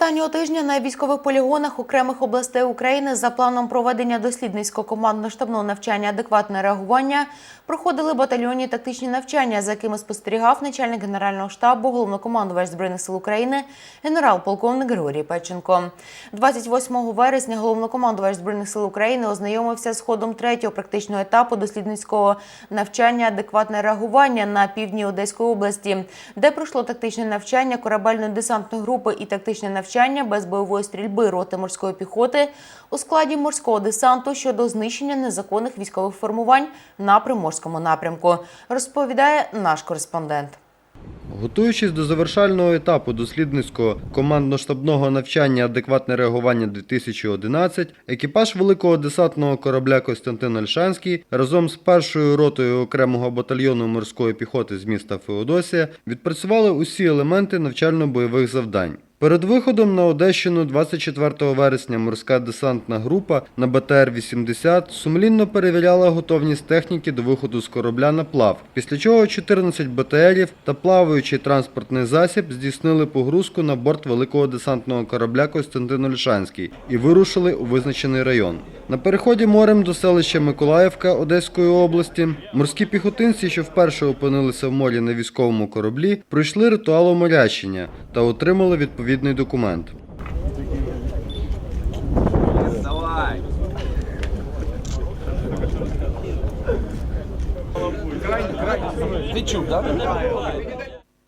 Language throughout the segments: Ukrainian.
Останнього тижня на військових полігонах окремих областей України за планом проведення дослідницького командно-штабного навчання адекватне реагування проходили батальйонні тактичні навчання, за якими спостерігав начальник генерального штабу, головнокомандувач збройних сил України, генерал-полковник Григорій Печенко. 28 вересня головнокомандувач збройних сил України ознайомився з ходом третього практичного етапу дослідницького навчання адекватне реагування на півдні Одеської області, де пройшло тактичне навчання корабельної десантної групи і тактичне навчання без бойової стрільби роти морської піхоти у складі морського десанту щодо знищення незаконних військових формувань на приморському напрямку, розповідає наш кореспондент. Готуючись до завершального етапу дослідницького командно-штабного навчання Адекватне реагування 2011, екіпаж великого десантного корабля Костянтин Ольшанський разом з першою ротою окремого батальйону морської піхоти з міста Феодосія відпрацювали усі елементи навчально-бойових завдань. Перед виходом на Одещину 24 вересня морська десантна група на БТР-80 сумлінно перевіряла готовність техніки до виходу з корабля на плав, після чого 14 БТРів та плаваючий транспортний засіб здійснили погрузку на борт великого десантного корабля Костянтин Ольшанський і вирушили у визначений район. На переході морем до селища Миколаївка Одеської області морські піхотинці, що вперше опинилися в морі на військовому кораблі, пройшли ритуал оморящення та отримали відповідний документ. Давай.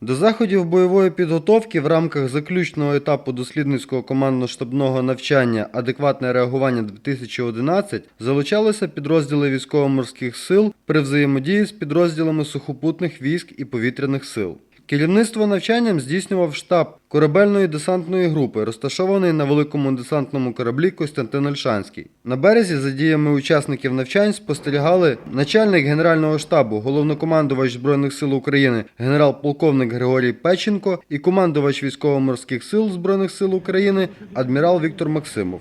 До заходів бойової підготовки в рамках заключного етапу дослідницького командно-штабного навчання Адекватне реагування 2011 залучалися підрозділи військово-морських сил при взаємодії з підрозділами сухопутних військ і повітряних сил. Керівництво навчанням здійснював штаб корабельної десантної групи, розташований на великому десантному кораблі Костянтин Ольшанський. На березі за діями учасників навчань спостерігали начальник Генерального штабу, головнокомандувач Збройних сил України, генерал-полковник Григорій Печенко і командувач військово-морських сил Збройних сил України адмірал Віктор Максимов.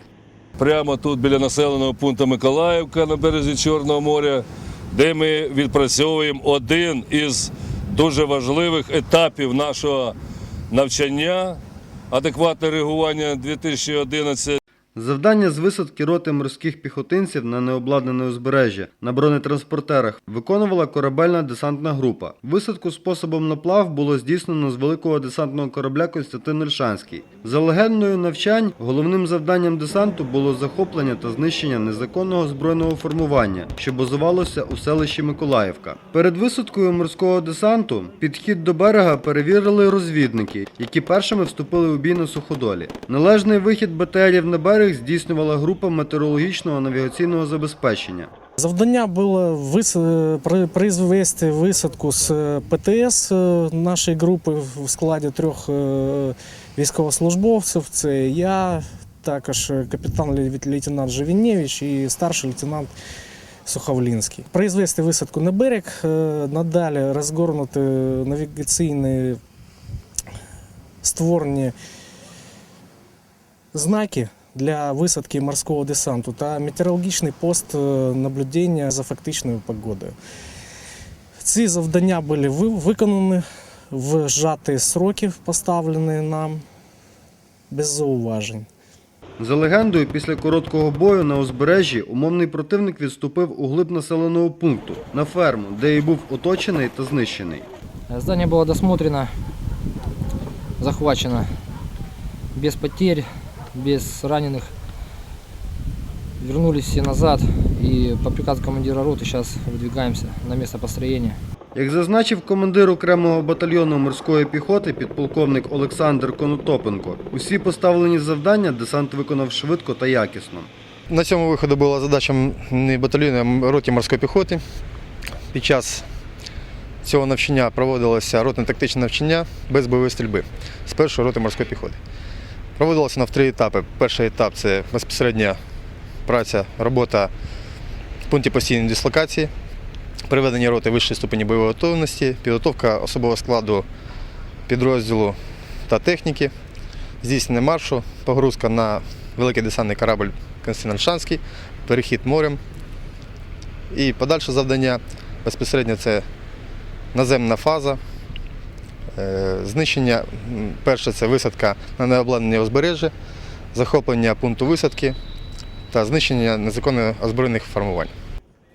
прямо тут біля населеного пункту Миколаївка на березі Чорного моря, де ми відпрацьовуємо один із дуже важливих етапів нашого навчання, адекватне реагування 2011 Завдання з висадки роти морських піхотинців на необладнане узбережжя на бронетранспортерах виконувала корабельна десантна група. Висадку способом наплав було здійснено з великого десантного корабля Костянтин Ольшанський. За легендою навчань, головним завданням десанту було захоплення та знищення незаконного збройного формування, що базувалося у селищі Миколаївка. Перед висадкою морського десанту підхід до берега перевірили розвідники, які першими вступили у бій на суходолі. Належний вихід БТРів на берег здійснювала група метеорологічного навігаційного забезпечення. Завдання було вис... при- призвести висадку з е, ПТС е, нашої групи в складі трьох е, військовослужбовців. Це я, також капітан лей- лейтенант Живінєвич і старший лейтенант Суховлінський. Произвести висадку на берег, надалі розгорнути навігаційні створені знаки для висадки морського десанту та метеорологічний пост е, наблюдення за фактичною погодою. Ці завдання були виконані в зжаті сроки, поставлені нам без зауважень. За легендою, після короткого бою на узбережжі умовний противник відступив у глиб населеного пункту на ферму, де і був оточений та знищений. Здание было досмотрено, захвачено без потерь, без раненых. Вернулись все назад и по приказу командира роты сейчас выдвигаемся на место построения. Як зазначив командир окремого батальйону морської піхоти підполковник Олександр Конотопенко, усі поставлені завдання десант виконав швидко та якісно. На цьому виходу була задача не батальйону, а роті морської піхоти. Під час цього навчання проводилося ротне тактичне навчання без бойової стрільби з першої роти морської піхоти. Проводилося на три етапи. Перший етап це безпосередня праця, робота в пункті постійної дислокації, приведення роти вищої ступені бойової готовності, підготовка особового складу підрозділу та техніки, здійснення маршу, погрузка на великий десантний корабль Константин Ольшанський, перехід морем. І подальше завдання безпосередньо це наземна фаза, Знищення, перше, це висадка на необладнанні узбережжя, захоплення пункту висадки та знищення незаконно озброєних формувань.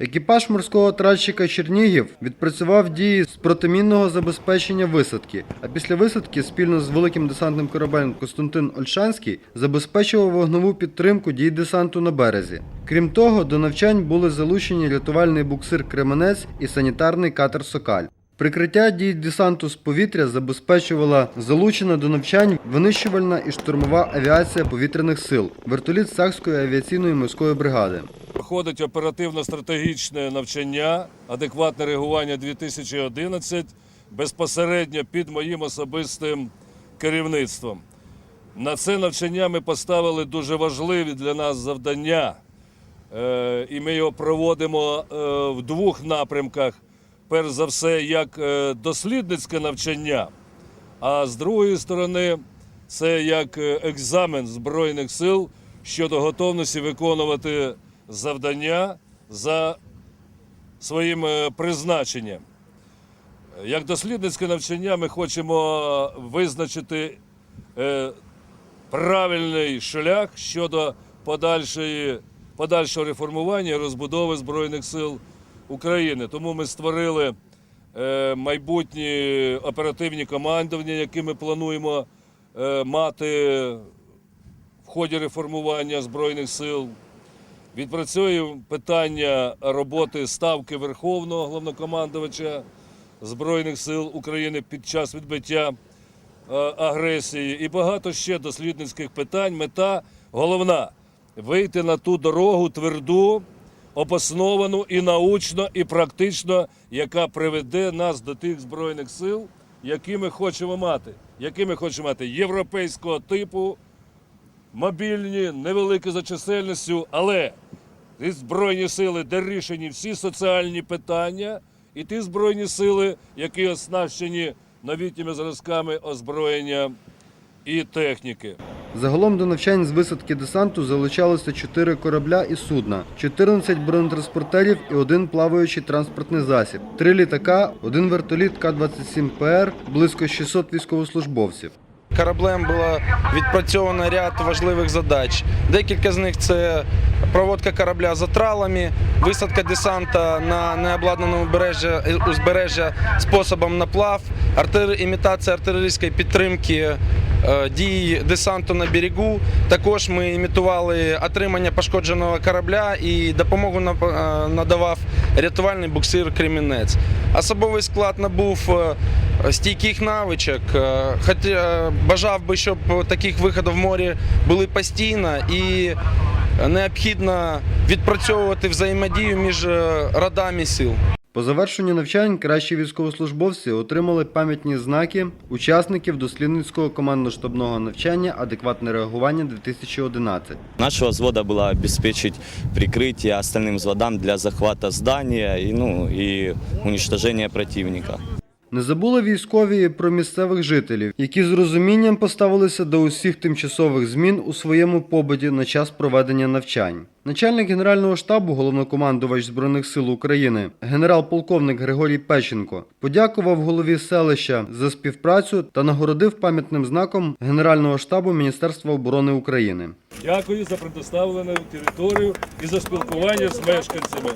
Екіпаж морського тральщика Чернігів відпрацював дії з протимінного забезпечення висадки, а після висадки спільно з великим десантним кораблем Костянтин Ольшанський забезпечував вогнову підтримку дій десанту на березі. Крім того, до навчань були залучені рятувальний буксир Кременець і санітарний катер Сокаль. Прикриття дій десанту з повітря забезпечувала залучена до навчань винищувальна і штурмова авіація повітряних сил, вертоліт Сакської авіаційної морської бригади. Проходить оперативно-стратегічне навчання, адекватне реагування 2011 безпосередньо під моїм особистим керівництвом. На це навчання ми поставили дуже важливі для нас завдання, Е, і ми його проводимо е, в двох напрямках. Перш за все, як е, дослідницьке навчання, а з другої сторони, це як е, екзамен Збройних сил щодо готовності виконувати завдання за своїм е, призначенням. Як дослідницьке навчання ми хочемо визначити правильний шлях щодо подальшої, подальшого реформування і розбудови Збройних сил України. Тому ми створили е, майбутні оперативні командування, які ми плануємо е, мати в ході реформування Збройних сил. Відпрацюємо питання роботи ставки Верховного головнокомандувача Збройних сил України під час відбиття е, агресії і багато ще дослідницьких питань. Мета головна вийти на ту дорогу тверду, обосновану і научно, і практично, яка приведе нас до тих збройних сил, які ми хочемо мати, які ми хочемо мати європейського типу, мобільні, невеликі за чисельністю, але ті збройні сили, де рішені всі соціальні питання, і ті збройні сили, які оснащені новітніми зразками озброєння і техніки. Загалом до навчань з висадки десанту залучалося 4 корабля і судна, 14 бронетранспортерів і один плаваючий транспортний засіб, 3 літака, один вертоліт К-27ПР, близько 600 військовослужбовців. Кораблем було відпрацьовано ряд важливих задач. Декілька з них це проводка корабля за тралами, висадка десанта на необладнане узбережжя, способом наплав, імітація артилерійської підтримки дій десанту на берегу. Також ми імітували отримання пошкодженого корабля і допомогу е, надавав рятувальний буксир Кремінець. Особовий склад набув е, стійких навичок. е, Хоча бажав би, щоб таких виходів в морі були постійно і необхідно відпрацьовувати взаємодію між е, родами сил. По завершенню навчань кращі військовослужбовці отримали пам'ятні знаки учасників дослідницького командно-штабного навчання Адекватне реагування 2011. Нашего взвода было обеспечить прикрытие остальным взводам для захвата здания и, ну, и уничтожения противника. Не забули військові про місцевих жителів, які з розумінням поставилися до усіх тимчасових змін у своєму побуті на час проведення навчань. Начальник Генерального штабу, головнокомандувач Збройних сил України, генерал-полковник Григорій Печенко, подякував голові селища за співпрацю та нагородив пам'ятним знаком Генерального штабу Міністерства оборони України. Дякую за предоставлену територію і за спілкування з мешканцями.